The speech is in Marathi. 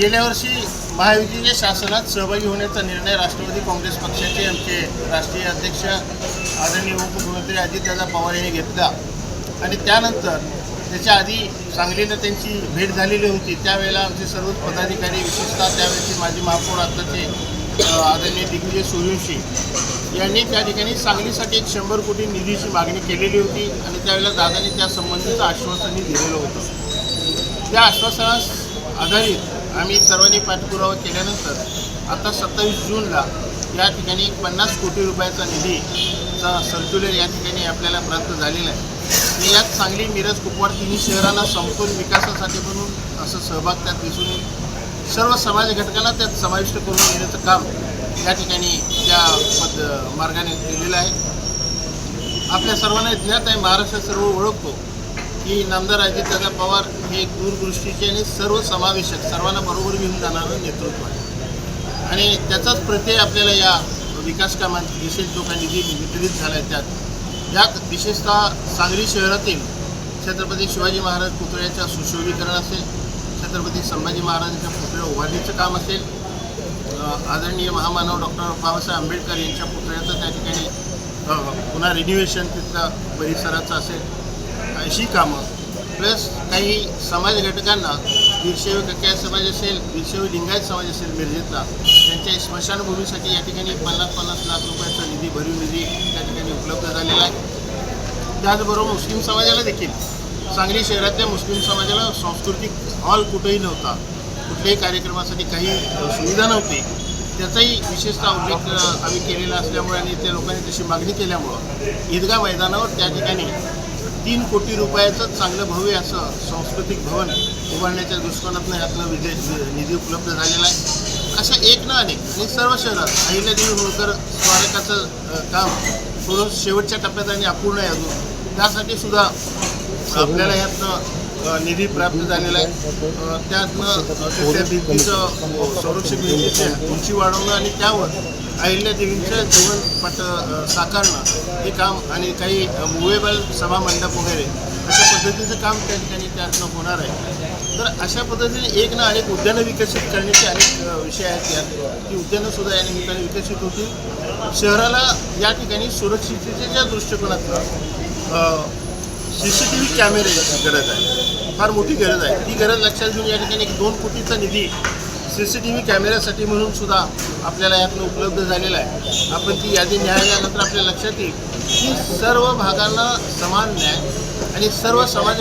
गेल्या वर्षी महायुतीच्या शासनात सहभागी होण्याचा निर्णय राष्ट्रवादी काँग्रेस पक्षाचे आमचे राष्ट्रीय अध्यक्ष आदरणीय उपमुख्यमंत्री अजितदादा पवार यांनी घेतला. आणि त्यानंतर त्याच्या आधी सांगलीला त्यांची भेट झालेली होती. त्यावेळेला आमचे सर्वच पदाधिकारी विशेषतः त्यावेळेचे माजी महापौर आत्ताचे आदरणीय दिग्विजय सूर्यवंशी यांनी त्या ठिकाणी सांगलीसाठी एक शंभर कोटी निधीची मागणी केलेली होती आणि त्यावेळेला दादांनी त्या संबंधीचं आश्वासनही दिलेलं होतं. त्या आश्वासनास आधारित आम्ही सर्वांनी पाठपुरावा केल्यानंतर आता सत्तावीस जूनला या ठिकाणी एक पन्नास कोटी रुपयाचा निधीचा सर्क्युलर या ठिकाणी आपल्याला प्राप्त झालेला आहे. आणि यात सांगली मिरज कुपवाड तिन्ही शहराला संपूर्ण विकासासाठी म्हणून असं सहभाग त्यात दिसून येईल. सर्व समाज घटकांना त्यात समाविष्ट करून घेण्याचं काम या ठिकाणी त्या पद मार्गाने केलेलं आहे. आपल्या सर्वांना ज्ञात आहे महाराष्ट्र सर्व ओळखतो. की नामदार अजितदादा पवार हे दूरदृष्टीचे आणि सर्व समावेशक सर्वांना बरोबर घेऊन जाणारं नेतृत्व आहे. आणि त्याचाच प्रत्यय आपल्याला या विकास कामात विशेष जो काही निधी वितरित झाला आहे त्यात यात विशेषतः सांगली शहरातील छत्रपती शिवाजी महाराज पुतळ्याच्या सुशोभीकरण असेल छत्रपती संभाजी महाराजांच्या पुतळ्या उभारणीचं काम असेल आदरणीय महामानव डॉक्टर बाबासाहेब आंबेडकर यांच्या पुतळ्याचं त्या ठिकाणी पुन्हा रिन्युएशन तिथलं परिसराचं असेल. अशी कामं. प्लस काही समाज घटकांना वीरशैव कक्या समाज असेल वीरशैव लिंगायत समाज असेल मिरजेतला त्यांच्या स्मशानभूमीसाठी या ठिकाणी पन्नास पन्नास लाख रुपयाचा निधी भरीव निधी त्या ठिकाणी उपलब्ध झालेला आहे. त्याचबरोबर मुस्लिम समाजाला देखील. सांगली शहरातल्या मुस्लिम समाजाला सांस्कृतिक हॉल कुठेही नव्हता. कुठल्याही कार्यक्रमासाठी काही सुविधा नव्हती. त्याचाही विशेषतः उल्लेख आम्ही केलेला असल्यामुळे आणि त्या लोकांनी तशी मागणी केल्यामुळं ईदगाह मैदानावर त्या ठिकाणी तीन कोटी रुपयाचं चांगलं भव्य असं सांस्कृतिक भवन उभारण्याच्या दृष्टिकोनातून यातनं विजय निधी उपलब्ध झालेला आहे. अशा एक ना अनेक आणि सर्व शहरात अहिल्यादेवी होळकर स्मारकाचं काम थोडं शेवटच्या टप्प्यात आणि अपूर्ण आहे अजून. त्यासाठी सुद्धा आपल्याला यातनं निधी प्राप्त झालेला आहे. त्यातनं त्या भिंतीचं हो, अ, संरक्षक भिंतीची उंची वाढवणं आणि त्यावर अहिल्यादेवींचं जीवनपट साकारणं हे काम आणि काही मुवेबल सभा मंडप वगैरे अशा पद्धतीचं काम त्या ठिकाणी त्यातनं होणार आहे. तर अशा पद्धतीने एक ना अनेक उद्यानं विकसित करण्याचे अनेक विषय आहेत यात. ती उद्यानंसुद्धा या निमित्ताने विकसित होतील. शहराला या ठिकाणी सुरक्षिततेच्या दृष्टिकोनातनं सी सी टी व्ही कॅमेऱ्याची गरज आहे. फार मोठी गरज आहे. ती गरज लक्षात घेऊन या ठिकाणी एक दोन कोटीचा निधी सी सी टी व्ही कॅमेऱ्यासाठी म्हणून सुद्धा आपल्याला यातनं उपलब्ध झालेला आहे. आपण ती यादी न्यायालयानंतर आपल्या लक्षात येईल की सर्व भागांना समान न्याय आणि सर्व समाज